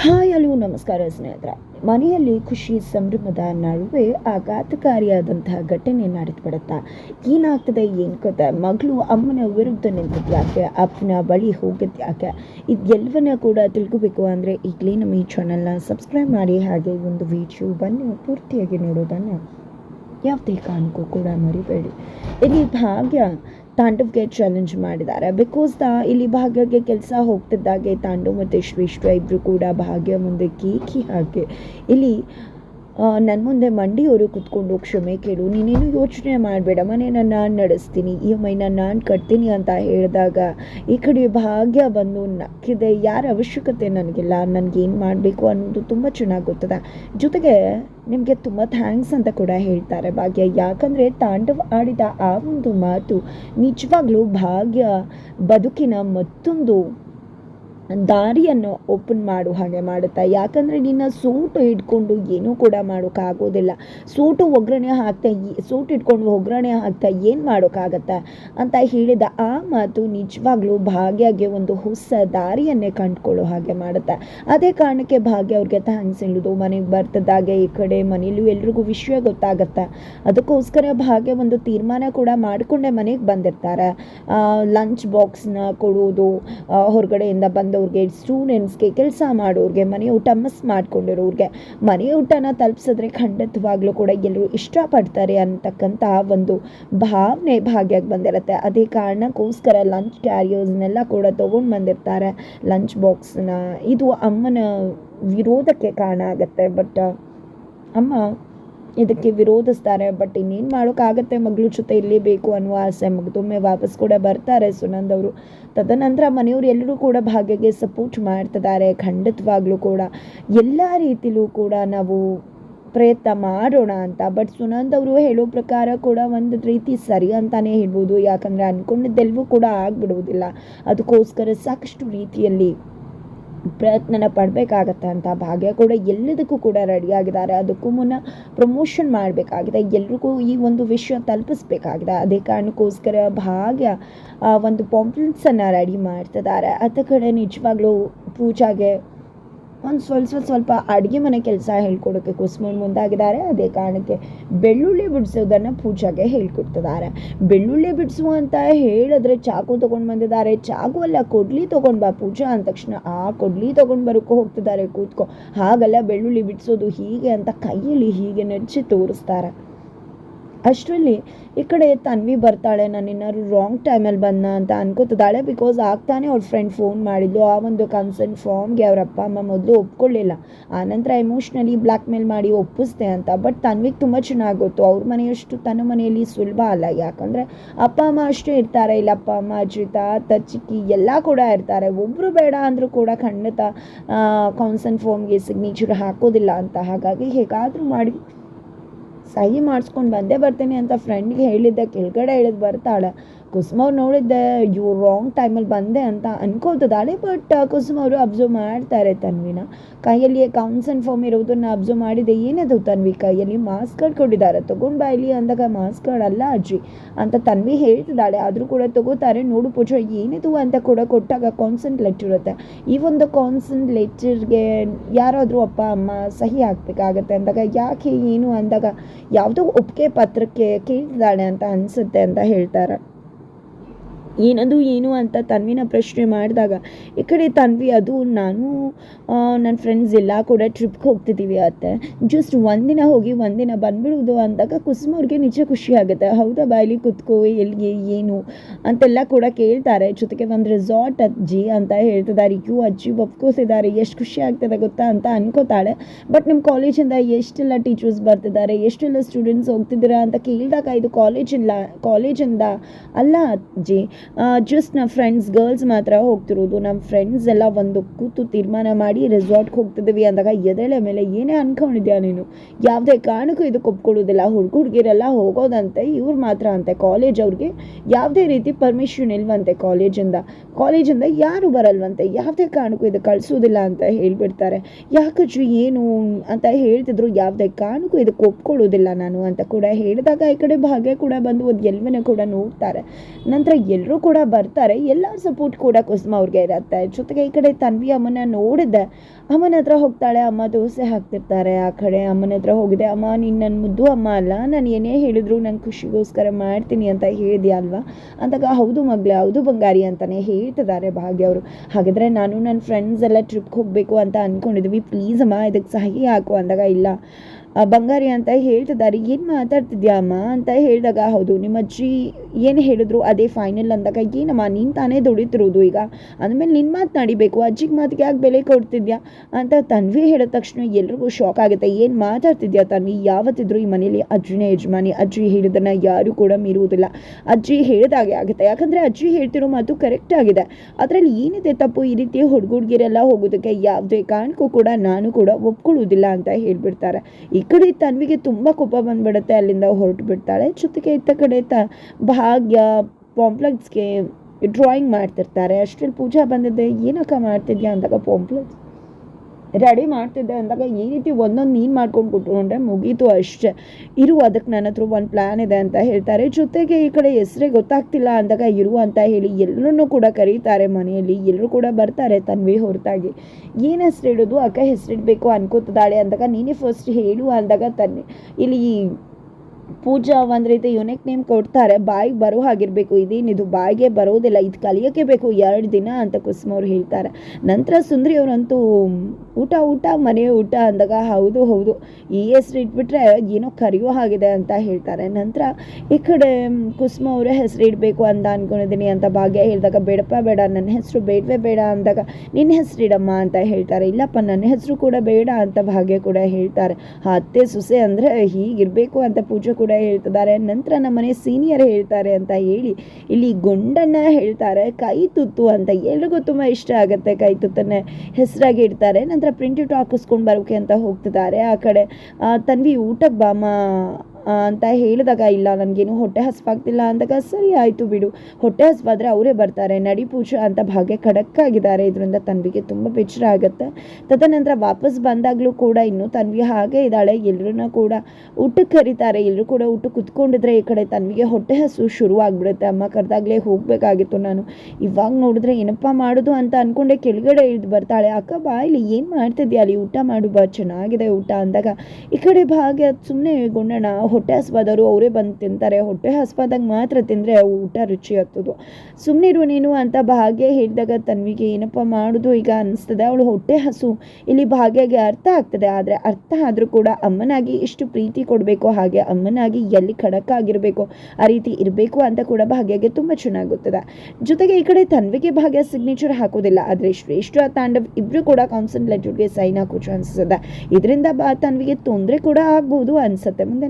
Hi, hello, ನಮಸ್ಕಾರ ಸ್ನೇಹಿತರ. ಮನೆಯಲ್ಲಿ ಖುಷಿ, ಸಂಭ್ರಮದ ನಡುವೆ ಆಘಾತಕಾರಿಯಾದಂತಹ ಘಟನೆ ನಡೆದು ಬಿಡುತ್ತಾ ಏನಾಗ್ತದೆ, ಏನು ಕತೆ? ಮಗಳು ಅಮ್ಮನ ವಿರುದ್ಧ ನಿಂತಿದ್ದು ಯಾಕೆ? ಅಪ್ಪನ ಬಳಿ ಹೋಗಿದ್ದು ಯಾಕೆ? ಇದೆಲ್ಲವನ್ನ ಕೂಡ ತಿಳ್ಕೋಬೇಕು ಅಂದರೆ ಈಗಲೇ ನಮ್ಮ ಈ ಚಾನಲ್ನ ಸಬ್ಸ್ಕ್ರೈಬ್ ಮಾಡಿ, ಹಾಗೆ ಒಂದು ವಿಡಿಯೋ ಬನ್ನಿ, ಪೂರ್ತಿಯಾಗಿ ನೋಡೋದನ್ನು ಯಾವುದೇ ಕಾರಣಕ್ಕೂ ಕೂಡ ಮರಿಬೇಡಿ. ಇಲ್ಲಿ ಭಾಗ್ಯ ತಾಂಡವ್ಗೆ ಚಾಲೆಂಜ್ ಮಾಡಿದ್ದಾರೆ. ಬಿಕಾಸ್ ದ ಇಲ್ಲಿ ಭಾಗ್ಯಕ್ಕೆ ಕೆಲಸ ಹೋಗ್ತಿದ್ದಾಗೆ ತಾಂಡವ್ ಮತ್ತು ಶ್ರೇಷ್ಠ ಇಬ್ಬರು ಕೂಡ ಭಾಗ್ಯ ಮುಂದೆ ಕೇಕಿ ಹಾಗೆ. ಇಲ್ಲಿ ನನ್ನ ಮುಂದೆ ಮಂಡಿಯವರು ಕುತ್ಕೊಂಡು ಕ್ಷಮೆ ಕೇಳು, ನೀನೇನು ಯೋಚನೆ ಮಾಡಬೇಡ ಮನೇನ ನಾನು ನಡೆಸ್ತೀನಿ ಈ ಮೈನ ನಾನು ಕಟ್ತೀನಿ ಅಂತ ಹೇಳಿದಾಗ ಈ ಕಡೆ ಭಾಗ್ಯ ಬಂದು ನಕ್ಕಿದೆ, ಯಾರ ಅವಶ್ಯಕತೆ ನನಗಿಲ್ಲ ನನಗೇನು ಮಾಡಬೇಕು ಅನ್ನೋದು ತುಂಬ ಚೆನ್ನಾಗಿ ಗೊತ್ತದೆ. ಜೊತೆಗೆ ನಿಮಗೆ ತುಂಬ ಥ್ಯಾಂಕ್ಸ್ ಅಂತ ಕೂಡ ಹೇಳ್ತಾರೆ ಭಾಗ್ಯ, ಯಾಕಂದರೆ ತಾಂಡವ ಆಡಿದ ಆ ಒಂದು ಮಾತು ನಿಜವಾಗ್ಲೂ ಭಾಗ್ಯ ಬದುಕಿನ ಮತ್ತೊಂದು ದಾರಿಯನ್ನು ಓಪನ್ ಮಾಡು, ಹಾಗೆ ಮಾಡುತ್ತಾ. ಯಾಕಂದರೆ ನಿನ್ನ ಸೂಟು ಇಟ್ಕೊಂಡು ಏನೂ ಕೂಡ ಮಾಡೋಕ್ಕಾಗೋದಿಲ್ಲ. ಸೂಟು ಒಗ್ಗರಣೆ ಹಾಕ್ತಾ ಸೂಟ್ ಇಟ್ಕೊಂಡು ಒಗ್ಗರಣೆ ಹಾಕ್ತಾ ಏನು ಮಾಡೋಕ್ಕಾಗತ್ತೆ? ಅಂತ ಹೇಳಿದ ಆ ಮಾತು ನಿಜವಾಗ್ಲೂ ಭಾಗ್ಯಗೆ ಒಂದು ಹೊಸ ದಾರಿಯನ್ನೇ ಕಂಡುಕೊಳ್ಳೋ ಹಾಗೆ ಮಾಡುತ್ತೆ. ಅದೇ ಕಾರಣಕ್ಕೆ ಭಾಗ್ಯ ಅವ್ರಿಗೆ ಥ್ಯಾಂಕ್ಸ್ ಹೇಳೋದು, ಮನೆಗೆ ಬರ್ತಿದ್ದಾಗೆ ಈ ಕಡೆ ಮನೇಲೂ ಎಲ್ರಿಗೂ ವಿಷಯ ಗೊತ್ತಾಗತ್ತೆ. ಅದಕ್ಕೋಸ್ಕರ ಭಾಗ್ಯ ಒಂದು ತೀರ್ಮಾನ ಕೂಡ ಮಾಡಿಕೊಂಡೆ ಮನೆಗೆ ಬಂದಿರ್ತಾರೆ. ಲಂಚ್ ಬಾಕ್ಸ್ನ ಕೊಡುವುದು ಹೊರಗಡೆಯಿಂದ ಹೊರಗಡೆಯಿಂದ ಬಂದವ್ರಿಗೆ ಸ್ಟೂಡೆಂಟ್ಸ್ಗೆ ಕೆಲಸ ಮಾಡೋರಿಗೆ, ಮನೆ ಊಟ ಮಿಸ್ ಮಾಡ್ಕೊಂಡಿರೋರಿಗೆ, ಮನೆ ಊಟನ ತಲುಪಿಸಿದ್ರೆ ಖಂಡಿತವಾಗ್ಲೂ ಕೂಡ ಎಲ್ಲರೂ ಇಷ್ಟಪಡ್ತಾರೆ ಅಂತಕ್ಕಂಥ ಒಂದು ಭಾವನೆ ಭಾಗ್ಯಕ್ಕೆ ಬಂದಿರುತ್ತೆ. ಅದೇ ಕಾರಣಕ್ಕೋಸ್ಕರ ಲಂಚ್ ಕ್ಯಾರಿಯರ್ಸ್ನೆಲ್ಲ ಕೂಡ ತೊಗೊಂಡು ಬಂದಿರ್ತಾರೆ. ಲಂಚ್ ಬಾಕ್ಸ್ನ ಇದು ಅಮ್ಮನ ವಿರೋಧಕ್ಕೆ ಕಾರಣ ಆಗುತ್ತೆ ಬಟ್ ಅಮ್ಮ ಇದಕ್ಕೆ ವಿರೋಧಿಸ್ತಾರೆ ಬಟ್ ಇನ್ನೇನು ಮಾಡೋಕ್ಕಾಗತ್ತೆ ಮಗಳ ಜೊತೆ ಇಲ್ಲೇ ಬೇಕು ಅನ್ನುವ ಆಸೆ ಮಗದೊಮ್ಮೆ ವಾಪಸ್ ಕೂಡ ಬರ್ತಾರೆ ಸುನಂದ್ ಅವರು. ತದನಂತರ ಮನೆಯವರು ಎಲ್ಲರೂ ಕೂಡ ಭಾಗ್ಯಗೆ ಸಪೋರ್ಟ್ ಮಾಡ್ತಿದ್ದಾರೆ, ಖಂಡಿತವಾಗ್ಲೂ ಕೂಡ. ಎಲ್ಲ ರೀತಿಲೂ ಕೂಡ ನಾವು ಪ್ರಯತ್ನ ಮಾಡೋಣ ಅಂತ. ಬಟ್ ಸುನಂದ್ ಅವರು ಹೇಳೋ ಪ್ರಕಾರ ಕೂಡ ಒಂದು ರೀತಿ ಸರಿ ಅಂತಾನೆ ಹೇಳ್ಬೋದು. ಯಾಕಂದರೆ ಅಂದ್ಕೊಂಡಿದ್ದೆಲ್ಲವೂ ಕೂಡ ಆಗ್ಬಿಡುವುದಿಲ್ಲ. ಅದಕ್ಕೋಸ್ಕರ ಸಾಕಷ್ಟು ರೀತಿಯಲ್ಲಿ ಪ್ರಯತ್ನನ ಪಡಬೇಕಾಗತ್ತೆ ಅಂತ ಭಾಗ್ಯ ಕೂಡ ಎಲ್ಲದಕ್ಕೂ ಕೂಡ ರೆಡಿಯಾಗಿದ್ದಾರೆ. ಅದಕ್ಕೂ ಮುನ್ನ ಪ್ರಮೋಷನ್ ಮಾಡಬೇಕಾಗಿದೆ. ಎಲ್ರಿಗೂ ಈ ಒಂದು ವಿಷಯ ತಲುಪಿಸ್ಬೇಕಾಗಿದೆ. ಅದೇ ಕಾರಣಕ್ಕೋಸ್ಕರ ಭಾಗ್ಯ ಒಂದು ಪಾಂಪ್ಲೆಟ್ಸನ್ನು ರೆಡಿ ಮಾಡ್ತಿದ್ದಾರೆ. ಅದ ಕಡೆ ನಿಜವಾಗ್ಲೂ ಪೂಜಾಗೆ ಒಂದು ಸ್ವಲ್ಪ ಸ್ವಲ್ಪ ಸ್ವಲ್ಪ ಅಡುಗೆ ಮನೆ ಕೆಲಸ ಹೇಳ್ಕೊಡೋಕ್ಕೆ ಕುಸುಮನ್ ಮುಂದಾಗಿದ್ದಾರೆ. ಅದೇ ಕಾರಣಕ್ಕೆ ಬೆಳ್ಳುಳ್ಳಿ ಬಿಡಿಸೋದನ್ನು ಪೂಜಾಗೆ ಹೇಳ್ಕೊಡ್ತಿದ್ದಾರೆ. ಬೆಳ್ಳುಳ್ಳಿ ಬಿಡಿಸು ಅಂತ ಹೇಳಿದ್ರೆ ಚಾಕು ತೊಗೊಂಡು ಬಂದಿದ್ದಾರೆ. ಚಾಕು ಅಲ್ಲ, ಕೊಡ್ಲಿ ತೊಗೊಂಡು ಬಾ ಪೂಜಾ ಅಂದ ತಕ್ಷಣ ಆ ಕೊಡ್ಲಿ ತೊಗೊಂಡು ಬರೋಕ್ಕೂ ಹೋಗ್ತಿದ್ದಾರೆ. ಕೂತ್ಕೊ. ಹಾಗಲ್ಲ, ಬೆಳ್ಳುಳ್ಳಿ ಬಿಡಿಸೋದು ಹೀಗೆ ಅಂತ ಕೈಯಲ್ಲಿ ಹೀಗೆ ನಡ್ಚಿ ತೋರಿಸ್ತಾರೆ. ಅಷ್ಟರಲ್ಲಿ ಈ ಕಡೆ ತನ್ವಿ ಬರ್ತಾಳೆ, ನಾನು ಏನಾದ್ರು ರಾಂಗ್ ಟೈಮಲ್ಲಿ ಬಂದ ಅಂತ ಅನ್ಕೋತಿದ್ದಾಳೆ ಬಿಕಾಸ್ ಆಗ್ತಾನೆ ಅವ್ರ ಫ್ರೆಂಡ್ ಫೋನ್ ಮಾಡಿದ್ಲು. ಆ ಒಂದು ಕನ್ಸರ್ನ್ ಫಾರ್ಮ್ಗೆ ಅವ್ರ ಅಪ್ಪ, ಅಮ್ಮ ಮೊದಲು ಒಪ್ಕೊಳ್ಳಿಲ್ಲ. ಆನಂತರ ಎಮೋಷ್ನಲಿ ಬ್ಲ್ಯಾಕ್ ಮೇಲ್ ಮಾಡಿ ಒಪ್ಪಿಸ್ದೆ ಅಂತ. ಬಟ್ ತನ್ವಿಗೆ ತುಂಬ ಚೆನ್ನಾಗಿ ಗೊತ್ತು. ಅವ್ರ ಮನೆಯಷ್ಟು ತನ್ನ ಮನೆಯಲ್ಲಿ ಸುಲಭ ಅಲ್ಲ. ಯಾಕಂದರೆ ಅಪ್ಪ, ಅಮ್ಮ ಅಷ್ಟೇ ಇರ್ತಾರೆ. ಇಲ್ಲ, ಅಪ್ಪ, ಅಮ್ಮ ಅಜ್ಜಿ ತಾತ ಚಿಕ್ಕಿ ಎಲ್ಲ ಕೂಡ ಇರ್ತಾರೆ. ಒಬ್ಬರು ಬೇಡ ಅಂದರೂ ಕೂಡ ಖಂಡಿತ ಕೌನ್ಸನ್ ಫಾರ್ಮ್ಗೆ ಸಿಗ್ನೇಚರ್ ಹಾಕೋದಿಲ್ಲ ಅಂತ. ಹಾಗಾಗಿ ಹೇಗಾದರೂ ಮಾಡಿ ಸಹಿ ಮಾಡಿಸ್ಕೊಂಡು ಬಂದೇ ಬರ್ತೀನಿ ಅಂತ ಫ್ರೆಂಡ್ಗೆ ಹೇಳಿದ್ದೆ ಕೆಳಗಡೆ ಇಳಿದು ಬರ್ತಾಳೆ. ಕುಸುಮ ಅವ್ರು ನೋಡಿದ್ದೆ ಯು ರಾಂಗ್ ಟೈಮಲ್ಲಿ ಬಂದೆ ಅಂತ ಅನ್ಕೋತಿದ್ದಾಳೆ ಬಟ್ ಕುಸುಮ ಅವರು ಅಬ್ಸರ್ವ್ ಮಾಡ್ತಾರೆ ತನ್ವಿನ. ಕೈಯಲ್ಲಿ ಕೌನ್ಸನ್ ಫಾರ್ಮ್ ಇರೋದನ್ನ ಅಬ್ಸರ್ವ್ ಮಾಡಿದೆ. ಏನದು ತನ್ವಿ ಕೈಯಲ್ಲಿ? ಮಾಸ್ಕ್ ಕಾರ್ಡ್ ಕೊಟ್ಟಿದ್ದಾರೆ. ತೊಗೊಂಡು ಬಾ ಇಲ್ಲಿ ಅಂದಾಗ ಮಾಸ್ಕ್ ಅಲ್ಲ ಅಜ್ಜಿ ಅಂತ ತನ್ವಿ ಹೇಳ್ತಿದ್ದಾಳೆ. ಆದರೂ ಕೂಡ ತಗೋತಾರೆ. ನೋಡು ಪೂಜೆ, ಏನಿದು ಅಂತ ಕೂಡ ಕೊಟ್ಟಾಗ ಕಾನ್ಸೆಂಟ್ ಲೆಟರ್ ಇರುತ್ತೆ. ಈ ಒಂದು ಕಾನ್ಸೆಂಟ್ ಲೆಟರ್ಗೆ ಯಾರಾದರೂ ಅಪ್ಪ, ಅಮ್ಮ ಸಹಿ ಹಾಕ್ಬೇಕಾಗತ್ತೆ ಅಂದಾಗ, ಯಾಕೆ, ಏನು ಅಂದಾಗ, ಯಾವುದೋ ಒಪ್ಪಿಗೆ ಪತ್ರಕ್ಕೆ ಕೇಳ್ತಿದ್ದಾಳೆ ಅಂತ ಅನಿಸುತ್ತೆ ಅಂತ ಹೇಳ್ತಾರೆ. ಏನದು ಏನು ಅಂತ ತನ್ವಿನ ಪ್ರಶ್ನೆ ಮಾಡಿದಾಗ, ಈ ಕಡೆ ತನ್ವಿ, ಅದು ನಾನು ನನ್ನ ಫ್ರೆಂಡ್ಸ್ ಎಲ್ಲ ಕೂಡ ಟ್ರಿಪ್ಗೆ ಹೋಗ್ತಿದ್ದೀವಿ ಅತ್ತೆ. ಜಸ್ಟ್ ಒಂದಿನ ಹೋಗಿ ಒಂದಿನ ಬಂದ್ಬಿಡೋದು ಅಂದಾಗ ಕುಸುಮ ಅವ್ರಿಗೆ ನಿಜ ಖುಷಿ ಆಗುತ್ತೆ. ಹೌದಾ ಬಾಯಲ್ಲಿ ಕುತ್ಕೋ ಎಲ್ಲಿಗೆ ಏನು? ಅಂತೆಲ್ಲ ಕೂಡ ಕೇಳ್ತಾರೆ. ಜೊತೆಗೆ ಒಂದು ರೆಸಾರ್ಟ್ ಅಜ್ಜಿ ಅಂತ ಹೇಳ್ತಿದ್ದಾರೆ. ಯು ಅಜ್ಜಿ ಒಪ್ಕೋಸಿದ್ದಾರೆ ಎಷ್ಟು ಖುಷಿ ಆಗ್ತದೆ ಗೊತ್ತಾ? ಅಂತ ಅನ್ಕೋತಾಳೆ. ಬಟ್ ನಿಮ್ಮ ಕಾಲೇಜಿಂದ ಎಷ್ಟೆಲ್ಲ ಟೀಚರ್ಸ್ ಬರ್ತಿದ್ದಾರೆ? ಎಷ್ಟೆಲ್ಲ ಸ್ಟೂಡೆಂಟ್ಸ್ ಹೋಗ್ತಿದ್ದೀರಾ ಅಂತ ಕೇಳಿದಾಗ, ಇದು ಕಾಲೇಜಿಲ್ಲ ಕಾಲೇಜಿಂದ ಅಲ್ಲ ಅಜ್ಜಿ. ಜಸ್ಟ್ ನಮ್ಮ ಫ್ರೆಂಡ್ಸ್ ಗರ್ಲ್ಸ್ ಮಾತ್ರ ಹೋಗ್ತಿರೋದು. ನಮ್ಮ ಫ್ರೆಂಡ್ಸ್ ಎಲ್ಲ ಒಂದು ಕೂತು ತೀರ್ಮಾನ ಮಾಡಿ ರೆಸಾರ್ಟ್ಗೆ ಹೋಗ್ತಿದ್ದೀವಿ ಅಂದಾಗ ಎದೆಳೆ ಮೇಲೆ ಏನೇ ಅನ್ಕೊಂಡಿದ್ಯಾ ನೀನು? ಯಾವುದೇ ಕಾರಣಕ್ಕೂ ಇದಕ್ಕೆ ಒಪ್ಕೊಳ್ಳೋದಿಲ್ಲ ಹುಡುಗ ಹುಡುಗಿರೆಲ್ಲ ಹೋಗೋದಂತೆ, ಇವ್ರು ಮಾತ್ರ ಅಂತೆ. ಕಾಲೇಜ್ ಅವ್ರಿಗೆ ಯಾವುದೇ ರೀತಿ ಪರ್ಮಿಷನ್ ಇಲ್ವಂತೆ ಕಾಲೇಜಿಂದ ಕಾಲೇಜಿಂದ ಯಾರು ಬರಲ್ವಂತೆ. ಯಾವುದೇ ಕಾರಣಕ್ಕೂ ಇದು ಕಳಿಸೋದಿಲ್ಲ ಅಂತ ಹೇಳಿಬಿಡ್ತಾರೆ. ಯಾಕಜ್ಜು, ಏನು ಅಂತ ಹೇಳ್ತಿದ್ರು. ಯಾವುದೇ ಕಾರಣಕ್ಕೂ ಇದಕ್ಕೆ ಒಪ್ಕೊಳ್ಳೋದಿಲ್ಲ ನಾನು ಅಂತ ಕೂಡ ಹೇಳಿದಾಗ ಈ ಕಡೆ ಭಾಗ್ಯ ಕೂಡ ಬಂದು ಒಂದು ಎಲ್ವನ್ನ ಕೂಡ ನೋಡ್ತಾರೆ. ನಂತರ ಎಲ್ಲರೂ ಎಲ್ಲರೂ ಕೂಡ ಬರ್ತಾರೆ. ಎಲ್ಲರ ಸಪೋರ್ಟ್ ಕೂಡ ಕುಸುಮ ಅವ್ರಿಗೆ ಇರುತ್ತೆ. ಜೊತೆಗೆ ಈ ಕಡೆ ತನ್ವಿ ಅಮ್ಮನ ನೋಡಿದೆ ಅಮ್ಮನ ಹತ್ರ ಹೋಗ್ತಾಳೆ. ಅಮ್ಮ ದೋಸೆ ಹಾಕ್ತಿರ್ತಾರೆ ಆ ಕಡೆ. ಅಮ್ಮನ ಹತ್ರ ಹೋಗಿದೆ. ಅಮ್ಮ, ನೀನು ನನ್ನ ಮುದ್ದು ಅಮ್ಮ ಅಲ್ಲ. ನಾನು ಏನೇ ಹೇಳಿದ್ರು ನನ್ನ ಖುಷಿಗೋಸ್ಕರ ಮಾಡ್ತೀನಿ ಅಂತ ಹೇಳಿದ್ಯಾ ಅಲ್ವಾ? ಅಂತಾಗ ಹೌದು ಮಗಳೇ, ಹೌದು ಬಂಗಾರಿ ಅಂತಲೇ ಹೇಳ್ತಿದ್ದಾರೆ ಭಾಗ್ಯ ಅವರು. ಹಾಗಾದರೆ ನಾನು ನನ್ನ ಫ್ರೆಂಡ್ಸ್ ಎಲ್ಲ ಟ್ರಿಪ್ಗೆ ಹೋಗಬೇಕು ಅಂತ ಅಂದ್ಕೊಂಡಿದ್ವಿ ಪ್ಲೀಸ್ ಅಮ್ಮ ಇದಕ್ಕೆ ಸಹಿ ಹಾಕು ಅಂದಾಗ, ಇಲ್ಲ. ಬಂಗಾರಿ ಅಂತ ಹೇಳ್ತಿದ್ದಾರೆ. ಏನು ಮಾತಾಡ್ತಿದ್ಯಾ ಅಮ್ಮ ಅಂತ ಹೇಳಿದಾಗ, ಹೌದು, ನಿಮ್ಮ ಅಜ್ಜಿ ಏನು ಹೇಳಿದ್ರು ಅದೇ ಫೈನಲ್ ಅಂದಾಗ, ಏನಮ್ಮ, ನೀನು ತಾನೇ ದುಡಿತಿರೋದು ಈಗ? ಅಂದಮೇಲೆ ನಿನ್ನ ಮಾತು ನಡಿಬೇಕು, ಅಜ್ಜಿಗೆ ಮಾತಿಗೆ ಯಾಕೆ ಬೆಲೆ ಕೊಡ್ತಿದ್ಯಾ ಅಂತ ತನ್ವಿ ಹೇಳಿದ ತಕ್ಷಣ ಎಲ್ರಿಗೂ ಶಾಕ್ ಆಗುತ್ತೆ. ಏನು ಮಾತಾಡ್ತಿದ್ಯಾ ತನ್ವಿ? ಯಾವತ್ತಿದ್ರು ಈ ಮನೇಲಿ ಅಜ್ಜಿನೇ ಯಜಮಾನಿ, ಅಜ್ಜಿ ಹೇಳಿದ್ರನ್ನ ಯಾರೂ ಕೂಡ ಮೀರುವುದಿಲ್ಲ. ಅಜ್ಜಿ ಹೇಳಿದಾಗೆ ಆಗುತ್ತೆ. ಯಾಕಂದರೆ ಅಜ್ಜಿ ಹೇಳ್ತಿರೋ ಮಾತು ಕರೆಕ್ಟ್ ಆಗಿದೆ. ಅದರಲ್ಲಿ ಏನಿದೆ ತಪ್ಪು? ಈ ರೀತಿ ಹುಡುಗುಡ್ಗಿರೆಲ್ಲ ಹೋಗೋದಕ್ಕೆ ಯಾವುದೇ ಕಾರಣಕ್ಕೂ ಕೂಡ ನಾನು ಕೂಡ ಒಪ್ಕೊಳ್ಳುವುದಿಲ್ಲ ಅಂತ ಹೇಳಿಬಿಡ್ತಾರೆ. ಕಡೆ ತನ್ವಿಗೆ ತುಂಬ ಕೋಪ ಬಂದ್ಬಿಡುತ್ತೆ, ಅಲ್ಲಿಂದ ಹೊರಟು ಬಿಡ್ತಾಳೆ. ಜೊತೆಗೆ ಇತ್ತ ಕಡೆ ತ, ಭಾಗ್ಯ ಪಾಂಪ್ಲೆಕ್ಸ್ಗೆ ಡ್ರಾಯಿಂಗ್ ಮಾಡ್ತಿರ್ತಾರೆ. ಅಷ್ಟರಲ್ಲಿ ಪೂಜಾ ಬಂದಿದ್ದೆ, ಏನಕ್ಕ ಮಾಡ್ತಿದ್ಯಾ ಅಂದಾಗ ಪಾಂಪ್ಲೆಟ್ಸ್. ರೆಡಿ ಮಾಡ್ತಿದ್ದೆ ಅಂದಾಗ ಈ ರೀತಿ ಒಂದೊಂದು ನೀನು ಮಾಡ್ಕೊಂಡು ಕುತ್ಕೊಂಡ್ರೆ ಮುಗೀತು ಅಷ್ಟೇ. ಇರು ಅದಕ್ಕೆ ನನ್ನ ಹತ್ರ ಒಂದು ಪ್ಲ್ಯಾನ್ ಇದೆ ಅಂತ ಹೇಳ್ತಾರೆ. ಜೊತೆಗೆ ಈ ಕಡೆ ಹೆಸರೇ ಗೊತ್ತಾಗ್ತಿಲ್ಲ ಅಂದಾಗ ಇರು ಅಂತ ಹೇಳಿ ಎಲ್ಲರನ್ನೂ ಕೂಡ ಕರೀತಾರೆ ಮನೆಯಲ್ಲಿ. ಎಲ್ಲರೂ ಕೂಡ ಬರ್ತಾರೆ ತನ್ವಿ ಹೊರತಾಗಿ. ಏನು ಹೆಸರು ಇಡೋದು ಅಕ್ಕ ಹೆಸರಿಡಬೇಕು ಅನ್ಕೋತಿದ್ದಾಳೆ ಅಂದಾಗ ನೀನೇ ಫಸ್ಟ್ ಹೇಳು ಅಂದಾಗ ತನ್ನ ಇಲ್ಲಿ ಪೂಜಾ ಒಂದು ರೀತಿ ಯುನಿಕ್ ನೇಮ್ ಕೊಡ್ತಾರೆ. ಬಾಯಿಗೆ ಬರೋ ಹಾಗಿರಬೇಕು. ಇದೇನಿದು? ಬಾಯಿಗೆ ಬರೋದಿಲ್ಲ. ಇದು ಕಲಿಯೋಕೆ ಬೇಕು. ಎರಡು ದಿನ ಅಂತ ಕುಸುಮ ಅವ್ರು ಹೇಳ್ತಾರೆ. ನಂತರ ಸುಂದ್ರಿ ಅವರಂತೂ, ಊಟ ಊಟ, ಮನೆ ಊಟ ಅಂದಾಗ, ಹೌದು ಹೌದು. ಈ ಹೆಸ್ರು ಇಟ್ಬಿಟ್ರೆ ಏನೋ ಕರೆಯೋ ಹಾಗಿದೆ ಅಂತ ಹೇಳ್ತಾರೆ. ನಂತರ ಈ ಕಡೆ ಕುಸುಮ ಅವರೇ ಹೆಸರು ಇಡಬೇಕು ಅಂತ ಅನ್ಕೊಂಡಿದ್ದೀನಿ ಅಂತ ಭಾಗ್ಯ ಹೇಳಿದಾಗ, ಬೇಡಪ್ಪ, ಬೇಡ, ನನ್ನ ಹೆಸರು ಬೇಡವೇ ಬೇಡ ಅಂದಾಗ, ನಿನ್ನ ಹೆಸರು ಇಡಮ್ಮ ಅಂತ ಹೇಳ್ತಾರೆ. ಇಲ್ಲಪ್ಪ, ನನ್ನ ಹೆಸರು ಕೂಡ ಬೇಡ ಅಂತ ಭಾಗ್ಯ ಕೂಡ ಹೇಳ್ತಾರೆ. ಅತ್ತೆ ಸುಸೆ ಅಂದರೆ ಹೀಗಿರಬೇಕು ಅಂತ ಪೂಜೆ ಕೂಡ ಹೇಳ್ತಿದ್ದಾರೆ. ನಂತರ ನಮ್ಮನೆ ಸೀನಿಯರ್ ಹೇಳ್ತಾರೆ ಅಂತ ಹೇಳಿ, ಇಲ್ಲಿ ಗೊಂಡಣ್ಣ ಹೇಳ್ತಾರೆ, ಕೈ ತುತ್ತು ಅಂತ. ಎಲ್ರಿಗೂ ತುಂಬ ಇಷ್ಟ ಆಗುತ್ತೆ ಕೈ ತುತ್ತನ್ನೇ ಹೆಸರಾಗಿ ಇಡ್ತಾರೆ. ನಂತರ ಪ್ರಿಂಟ್ ಹಾಕಿಸ್ಕೊಂಡು ಬರೋಕೆ ಅಂತ ಹೋಗ್ತಿದ್ದಾರೆ. ಆ ಕಡೆ ತನ್ವಿ ಊಟಕ್ಕೆ ಬಾಮ ಅಂತ ಹೇಳಿದಾಗ, ಇಲ್ಲ, ನನಗೇನು ಹೊಟ್ಟೆ ಹಸ್ಪಾಗ್ತಿಲ್ಲ ಅಂದಾಗ, ಸರಿ, ಆಯಿತು ಬಿಡು. ಹೊಟ್ಟೆ ಹಸ್ಪಾದರೆ ಅವರೇ ಬರ್ತಾರೆ. ನಡಿ ಪೂಜೆ ಅಂತ ಭಾಗ್ಯ ಖಡಕ್ಕಾಗಿದ್ದಾರೆ. ಇದರಿಂದ ತನ್ವಿಗೆ ತುಂಬ ಬೆಚ್ಚರ ಆಗುತ್ತೆ. ತದನಂತರ ವಾಪಸ್ ಬಂದಾಗಲೂ ಕೂಡ ಇನ್ನೂ ತನ್ವಿ ಹಾಗೆ ಇದ್ದಾಳೆ. ಎಲ್ಲರನ್ನ ಕೂಡ ಊಟಕ್ಕೆ ಕರೀತಾರೆ. ಎಲ್ಲರೂ ಕೂಡ ಊಟ ಕುತ್ಕೊಂಡಿದ್ರೆ ಈ ಕಡೆ ತನ್ವಿಗೆ ಹೊಟ್ಟೆ ಹಸು ಶುರು ಆಗಿಬಿಡುತ್ತೆ. ಅಮ್ಮ ಕರೆದಾಗಲೇ ಹೋಗಬೇಕಾಗಿತ್ತು ನಾನು. ಇವಾಗ ನೋಡಿದ್ರೆ ಏನಪ್ಪ ಮಾಡೋದು ಅಂತ ಅಂದ್ಕೊಂಡೆ ಕೆಳಗಡೆ ಇಳಿದು ಬರ್ತಾಳೆ. ಅಕ್ಕ ಬಾ ಇಲ್ಲಿ ಏನು ಮಾಡ್ತಿದ್ಯಾ ಅಲ್ಲಿ? ಊಟ ಮಾಡು, ಬಾ, ಚೆನ್ನಾಗಿದೆ ಊಟ ಅಂದಾಗ, ಈ ಕಡೆ ಭಾಗ್ಯ ಸುಮ್ಮನೆ ಗುಂಡಣ್ಣ ಹೊಟ್ಟೆ ಹಸ್ವಾದವರು ಅವರೇ ಬಂದು ತಿಂತಾರೆ. ಹೊಟ್ಟೆ ಹಸ್ವಾದಾಗ ಮಾತ್ರ ತಿಂದರೆ ಊಟ ರುಚಿ ಹತ್ತದು ಸುಮ್ಮನಿರು ನೀನು ಅಂತ ಭಾಗ್ಯ ಹೇಳಿದಾಗ ತನ್ವಿಗೆ, ಏನಪ್ಪ ಮಾಡೋದು ಈಗ ಅನಿಸ್ತದೆ. ಅವಳು ಹೊಟ್ಟೆ ಹಸು. ಇಲ್ಲಿ ಭಾಗ್ಯಗೆ ಅರ್ಥ ಆಗ್ತದೆ. ಆದರೆ ಅರ್ಥ ಆದರೂ ಕೂಡ ಅಮ್ಮನಾಗಿ ಇಷ್ಟು ಪ್ರೀತಿ ಕೊಡಬೇಕು. ಹಾಗೆ ಅಮ್ಮನಾಗಿ ಎಲ್ಲಿ ಖಡಕ್ ಆಗಿರಬೇಕು ಆ ರೀತಿ ಇರಬೇಕು ಅಂತ ಕೂಡ ಭಾಗ್ಯಗೆ ತುಂಬ ಚೆನ್ನಾಗುತ್ತದೆ. ಗೊತ್ತಿದೆ ಜೊತೆಗೆ ಈ ಕಡೆ ತನ್ವಿಗೆ ಭಾಗ್ಯ ಸಿಗ್ನೇಚರ್ ಹಾಕೋದಿಲ್ಲ ಆದರೆ ಶ್ರೇಷ್ಠ ತಾಂಡವ್ ಇಬ್ಬರು ಕೂಡ ಕೌನ್ಸಿಲ್ ಲೆಟರ್ಗೆ ಸೈನ್ ಹಾಕೋ ಚಾನ್ಸಸ್ ಇದೆ. ಇದರಿಂದ ಬಾ, ತನ್ವಿಗೆ ತೊಂದರೆ ಕೂಡ ಆಗ್ಬೋದು ಅನ್ಸುತ್ತೆ. ಮುಂದೆ